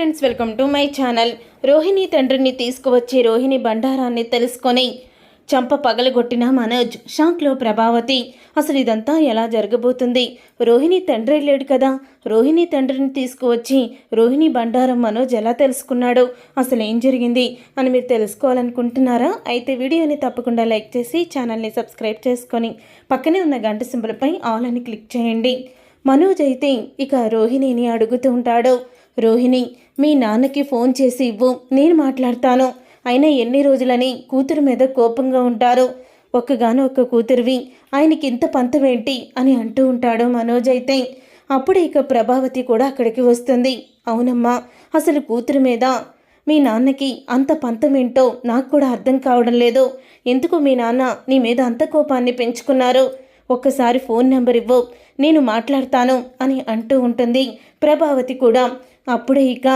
Friends welcome to my channel Rohini తండ్రిని తీసుకువచ్చి రోహిణి బండారాన్ని తెలుసుకొని చంప పగలగొట్టిన మనోజ్ షాక్లో ప్రభావతి అసలు ఇదంతా ఎలా జరగబోతుంది? రోహిణి తండ్రి లేడు కదా. రోహిణి తండ్రిని తీసుకువచ్చి రోహిణి బండారం మనోజ్ ఎలా తెలుసుకున్నాడు? అసలు ఏం జరిగింది? అని మీరు తెలుసుకోవాలనుకుంటున్నారా? అయితే వీడియోని తప్పకుండా లైక్ చేసి ఛానల్ని సబ్స్క్రైబ్ చేసుకొని పక్కనే ఉన్న గంట సింబల్పై ఆల్ అని క్లిక్ చేయండి. మనోజ్ అయితే ఇక రోహిణిని అడుగుతూ ఉంటాడు. రోహిణి మీ నాన్నకి ఫోన్ చేసి ఇవ్వు నేను మాట్లాడతాను. అయినా ఎన్ని రోజులని కూతురు మీద కోపంగా ఉంటారు? ఒక్కగాను ఒక్క కూతురివి ఆయనకి ఇంత పంతమేంటి అని అంటూ ఉంటాడు మనోజ్ అయితే. అప్పుడే ఇక ప్రభావతి కూడా అక్కడికి వస్తుంది. అవునమ్మా అసలు కూతురు మీద మీ నాన్నకి అంత పంతమేంటో నాకు కూడా అర్థం కావడం లేదు. ఎందుకు మీ నాన్న నీ మీద అంత కోపాన్ని పెంచుకున్నారు? ఒక్కసారి ఫోన్ నెంబర్ ఇవ్వు నేను మాట్లాడతాను అని అంటూ ఉంటుంది ప్రభావతి కూడా. అప్పుడే ఇక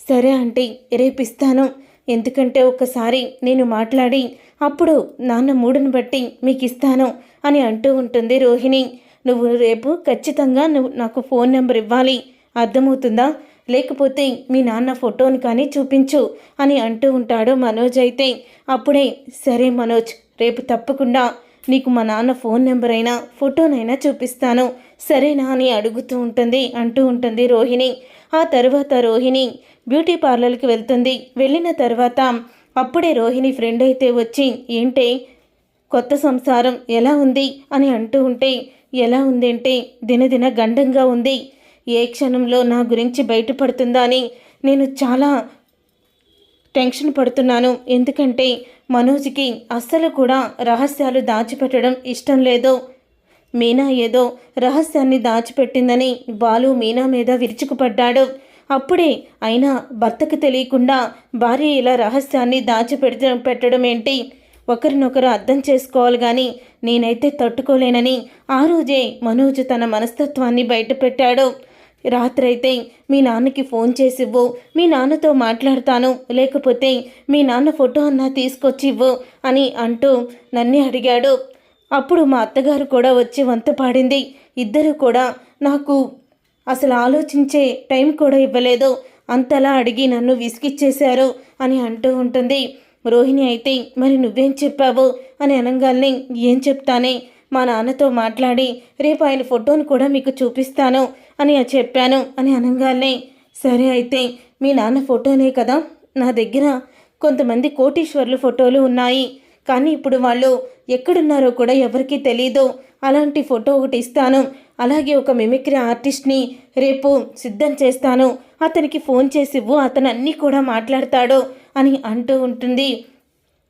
సరే ఆంటీ రేపిస్తాను. ఎందుకంటే ఒక్కసారి నేను మాట్లాడి అప్పుడు నాన్న మూడుని బట్టి మీకు ఇస్తాను అని అంటూ ఉంటుంది రోహిణి. నువ్వు రేపు ఖచ్చితంగా నువ్వు నాకు ఫోన్ నెంబర్ ఇవ్వాలి. అర్థమవుతుందా? లేకపోతే మీ నాన్న ఫోటోని కానీ చూపించు అని అంటూ ఉంటాడు మనోజ్ అయితే. అప్పుడే సరే మనోజ్ రేపు తప్పకుండా నీకు మా నాన్న ఫోన్ నెంబర్ అయినా ఫోటోనైనా చూపిస్తాను. సరేనా అని అడుగుతూ ఉంటుంది అంటూ ఉంటుంది రోహిణి. ఆ తర్వాత రోహిణి బ్యూటీ పార్లర్కి వెళ్తుంది. వెళ్ళిన తర్వాత అప్పుడే రోహిణి ఫ్రెండ్ అయితే వచ్చి ఏంటే? కొత్త సంసారం ఎలా ఉంది? అని అంటూ ఉంటే ఎలా ఉందంటే? దినదిన గండంగా ఉంది. ఏ క్షణంలో నా గురించి బయటపడుతుందా అని నేను చాలా టెన్షన్ పడుతున్నాను. ఎందుకంటే మనోజ్కి అస్సలు కూడా రహస్యాలు దాచిపెట్టడం ఇష్టం లేదు. మీనా ఏదో రహస్యాన్ని దాచిపెట్టిందని బాలు మీనా మీద విరుచుకుపడ్డాడు. అప్పుడే అయినా భర్తకు తెలియకుండా భార్య ఇలా రహస్యాన్ని దాచిపెడ పెట్టడం ఏంటి ఒకరినొకరు అర్థం చేసుకోవాలి కానీ నేనైతే తట్టుకోలేనని ఆ రోజే మనోజ్ తన మనస్తత్వాన్ని బయటపెట్టాడు. రాత్రైతే మీ నాన్నకి ఫోన్ చేసివ్వు మీ నాన్నతో మాట్లాడతాను లేకపోతే మీ నాన్న ఫోటో అన్నా తీసుకొచ్చివ్వు అని అంటూ నన్నే అడిగాడు. అప్పుడు మా అత్తగారు కూడా వచ్చి వంత పాడింది. ఇద్దరు కూడా నాకు అసలు ఆలోచించే టైం కూడా ఇవ్వలేదు. అంతలా అడిగి నన్ను విసిగిచ్చేశారు అని అంటూ ఉంటుంది. రోహిణి అయితే మరి నువ్వేం చెప్పావు? అని అనగాల్ని ఏం చెప్తానే? మా నాన్నతో మాట్లాడి రేపు ఆయన ఫోటోను కూడా మీకు చూపిస్తాను అని చెప్పాను అని అనగానే సరే అయితే మీ నాన్న ఫోటోనే కదా? నా దగ్గర కొంతమంది కోటీశ్వర్లు ఫోటోలు ఉన్నాయి. కానీ ఇప్పుడు వాళ్ళు ఎక్కడున్నారో కూడా ఎవరికీ తెలీదు. అలాంటి ఫోటో ఒకటి ఇస్తాను. అలాగే ఒక మిమిక్రీ ఆర్టిస్ట్ని రేపు సిద్ధం చేస్తాను. అతనికి ఫోన్ చేసివ్వు అతను అన్నీ కూడా మాట్లాడతాడు అని అంటూ ఉంటుంది.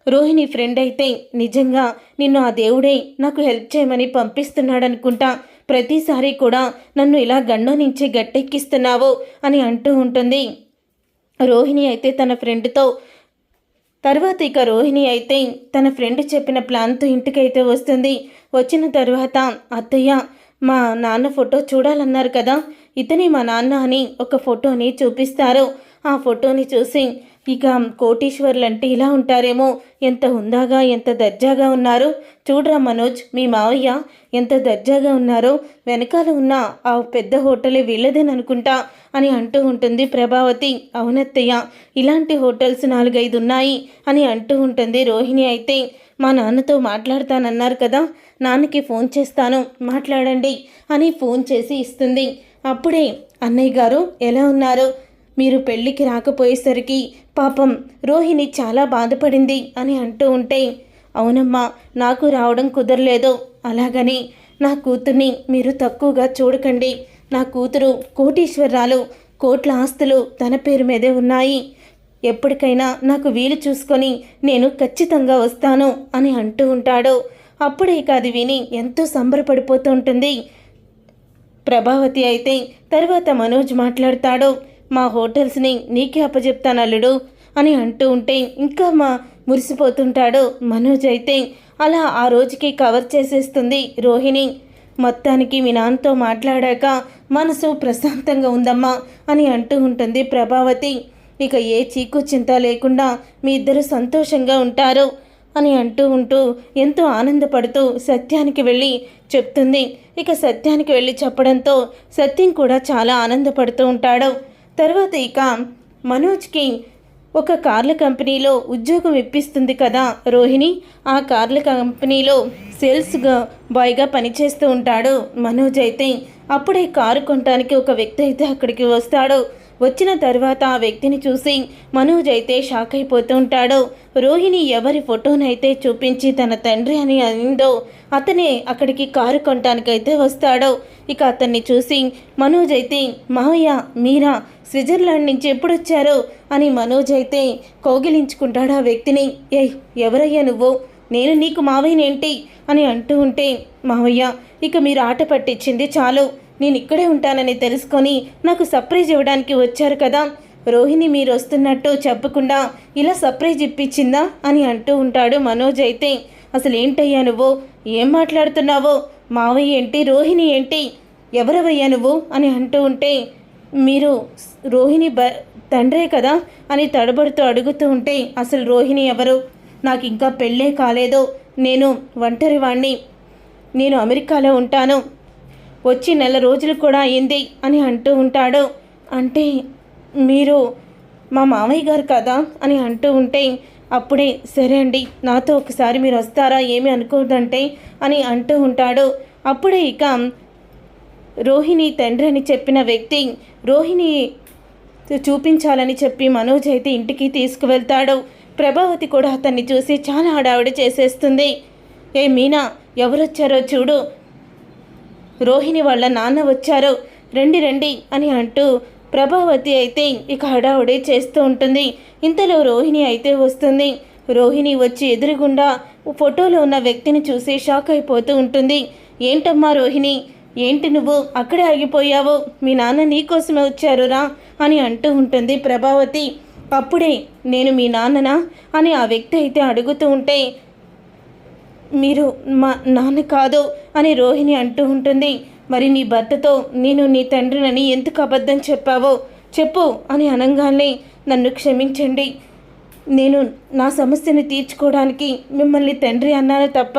రోహిణి ఫ్రెండ్ అయితే నిజంగా నిన్ను ఆ దేవుడే నాకు హెల్ప్ చేయమని పంపిస్తున్నాడనుకుంటా. ప్రతిసారి కూడా నన్ను ఇలా గండం నుంచి గట్టెక్కిస్తున్నావు అని అంటూ ఉంటుంది. రోహిణి అయితే తన ఫ్రెండ్తో తర్వాత ఇక రోహిణి అయితే తన ఫ్రెండ్ చెప్పిన ప్లాన్తో ఇంటికైతే వస్తుంది. వచ్చిన తర్వాత అత్తయ్య మా నాన్న ఫోటో చూడాలన్నారు కదా. ఇతని మా నాన్న అని ఒక ఫోటోని చూపిస్తారు. ఆ ఫోటోని చూసి ఇక కోటీశ్వర్లు అంటే ఇలా ఉంటారేమో? ఎంత హుందాగా ఎంత దర్జాగా ఉన్నారు? చూడరా మనోజ్ మీ మావయ్య ఎంత దర్జాగా ఉన్నారో? వెనకాల ఉన్న ఆ పెద్ద హోటలే వీళ్ళదేననుకుంటా అని అంటూ ఉంటుంది ప్రభావతి. అవునత్తయ్య ఇలాంటి హోటల్స్ నాలుగైదు ఉన్నాయి అని అంటూ ఉంటుంది రోహిణి అయితే. మా నాన్నతో మాట్లాడతానన్నారు కదా నాన్నకి ఫోన్ చేస్తాను మాట్లాడండి అని ఫోన్ చేసి ఇస్తుంది. అప్పుడే అన్నయ్య గారు ఎలా ఉన్నారు? మీరు పెళ్ళికి రాకపోయేసరికి పాపం రోహిణి చాలా బాధపడింది అని అంటూ ఉంటే అవునమ్మా నాకు రావడం కుదరలేదు. అలాగని నా కూతుర్ని మీరు తక్కువగా చూడకండి. నా కూతురు కోటీశ్వరరాలు కోట్ల ఆస్తులు తన పేరు మీదే ఉన్నాయి. ఎప్పటికైనా నాకు వీలు చూసుకొని నేను ఖచ్చితంగా వస్తాను అని అంటూ ఉంటాడు. అప్పుడే ఇక అది విని ఎంతో సంబరపడిపోతూ ఉంటుంది. ప్రభావతి అయితే తర్వాత మనోజ్ మాట్లాడతాడు. మా హోటల్స్ని నీకే అప్పచెప్తాను అల్లుడు అని అంటూ ఉంటే ఇంకా మా మురిసిపోతుంటాడు మనోజ్ అయితే. అలా ఆ రోజుకి కవర్ చేసేస్తుంది రోహిణి. మొత్తానికి మీ నాన్నతో మాట్లాడాక మనసు ప్రశాంతంగా ఉందమ్మా అని అంటూ ఉంటుంది ప్రభావతి. ఇక ఏ చీకు చింత లేకుండా మీ ఇద్దరు సంతోషంగా ఉంటారు అని అంటూ ఉంటూ ఎంతో ఆనందపడుతూ సత్యానికి వెళ్ళి చెప్తుంది. ఇక సత్యానికి వెళ్ళి చెప్పడంతో సత్యం కూడా చాలా ఆనందపడుతూ ఉంటాడు. తర్వాత ఇక మనోజ్కి ఒక కార్ల కంపెనీలో ఉద్యోగం ఇప్పిస్తుంది కదా రోహిణి. ఆ కార్ల కంపెనీలో సేల్స్గా బాయ్గా పనిచేస్తూ ఉంటాడు మనోజ్ అయితే. అప్పుడే కారు కొనడానికి ఒక వ్యక్తి అయితే అక్కడికి వస్తాడు. వచ్చిన తర్వాత ఆ వ్యక్తిని చూసి మనోజ్ అయితే షాక్ అయిపోతూ రోహిణి ఎవరి ఫోటోనైతే చూపించి తన తండ్రి అని అనిందో అతనే అక్కడికి కారు కొనటానికైతే వస్తాడు. ఇక అతన్ని చూసి మనోజ్ అయితే మావయ్య మీరా? స్విట్జర్లాండ్ నుంచి ఎప్పుడొచ్చారో? అని మనోజ్ అయితే కౌగిలించుకుంటాడు ఆ వ్యక్తిని. ఏయ్ ఎవరయ్యా నువ్వు? నేను నీకు మావయ్యనేంటి? అని అంటూ ఉంటే మావయ్య ఇక మీరు ఆట పట్టించింది చాలు. నేను ఇక్కడే ఉంటానని తెలుసుకొని నాకు సర్ప్రైజ్ ఇవ్వడానికి వచ్చారు కదా. రోహిణి మీరు వస్తున్నట్టు చెప్పకుండా ఇలా సర్ప్రైజ్ ఇప్పించిందా అని అంటూ ఉంటాడు మనోజ్ అయితే. అసలు ఏంటయ్యా నువ్వు? ఏం మాట్లాడుతున్నావో? మావయ్య ఏంటి? రోహిణి ఏంటి? ఎవరవయ్యా నువ్వు? అని అంటూ ఉంటే మీరు రోహిణి బ తండ్రే కదా? అని తడబడుతూ అడుగుతూ ఉంటే అసలు రోహిణి ఎవరు? నాకు ఇంకా పెళ్ళే కాలేదు. నేను ఒంటరి వాణ్ణి నేను అమెరికాలో ఉంటాను. వచ్చి నెల రోజులు కూడా అయింది అని అంటూ ఉంటాడు. అంటే మీరు మా మామయ్య గారు కదా అని అంటూ ఉంటే అప్పుడే సరే అండి నాతో ఒకసారి మీరు వస్తారా ఏమి అనుకోదంటే అని అంటూ ఉంటాడు. అప్పుడే ఇక రోహిణి తండ్రి అని చెప్పిన వ్యక్తి రోహిణి చూపించాలని చెప్పి మనోజ్ అయితే ఇంటికి తీసుకువెళ్తాడు. ప్రభావతి కూడా అతన్ని చూసి చాలా హడావిడి చేసేస్తుంది. ఏ మీనా ఎవరొచ్చారో చూడు రోహిణి వాళ్ళ నాన్న వచ్చారు. రండి రండి అని అంటూ ప్రభావతి అయితే ఇక హడావుడి చేస్తూ ఉంటుంది. ఇంతలో రోహిణి అయితే వస్తుంది. రోహిణి వచ్చి ఎదురుగుండా ఫోటోలో ఉన్న వ్యక్తిని చూసి షాక్ అయిపోతూ ఉంటుంది. ఏంటమ్మా రోహిణి? ఏంటి నువ్వు? అక్కడే ఆగిపోయావు. మీ నాన్న నీకోసమే వచ్చారురా అని అంటూ ఉంటుంది ప్రభావతి. అప్పుడే నేను మీ నాన్ననా? అని ఆ వ్యక్తి అయితే అడుగుతూ ఉంటే మీరు మా నాన్న కాదు అని రోహిణి అంటూ ఉంటుంది. మరి నీ భర్తతో నేను నీ తండ్రినని ఎందుకు అబద్ధం చెప్పావో చెప్పు అని అనగానే నన్ను క్షమించండి. నేను నా సమస్యను తీర్చుకోవడానికి మిమ్మల్ని తండ్రి అన్నాను తప్ప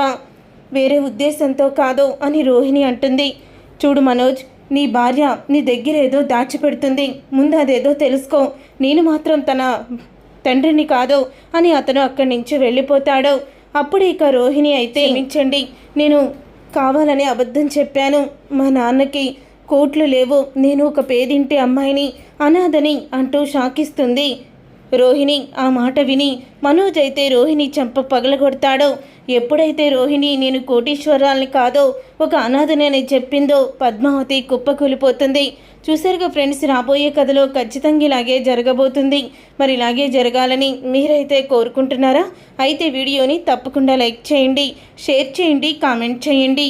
వేరే ఉద్దేశంతో కాదు అని రోహిణి అంటుంది. చూడు మనోజ్ నీ భార్య నీ దగ్గర ఏదో దాచిపెడుతుంది. ముందు అదేదో తెలుసుకో. నేను మాత్రం తన తండ్రిని కాదు అని అతను అక్కడి నుంచి వెళ్ళిపోతాడు. అప్పుడు ఇక రోహిణి అయితే క్షమించండి. నేను కావాలని అబద్ధం చెప్పాను. మా నాన్నకి కోట్లు లేవు. నేను ఒక పేదింటి అమ్మాయిని అనాథని అంటూ షాకిస్తుంది. రోహిణి ఆ మాట విని మనోజ్ అయితే రోహిణి చెంప పగలగొడతాడో. ఎప్పుడైతే రోహిణి నేను కోటీశ్వరాల్ని కాదో ఒక అనాథనని చెప్పిందో పద్మావతి కుప్పకూలిపోతుంది. చూసారుగా ఫ్రెండ్స్ రాబోయే కథలో ఖచ్చితంగా ఇలాగే జరగబోతుంది. మరి ఇలాగే జరగాలని మీరైతే కోరుకుంటున్నారా? అయితే వీడియోని తప్పకుండా లైక్ చేయండి షేర్ చేయండి కామెంట్ చేయండి.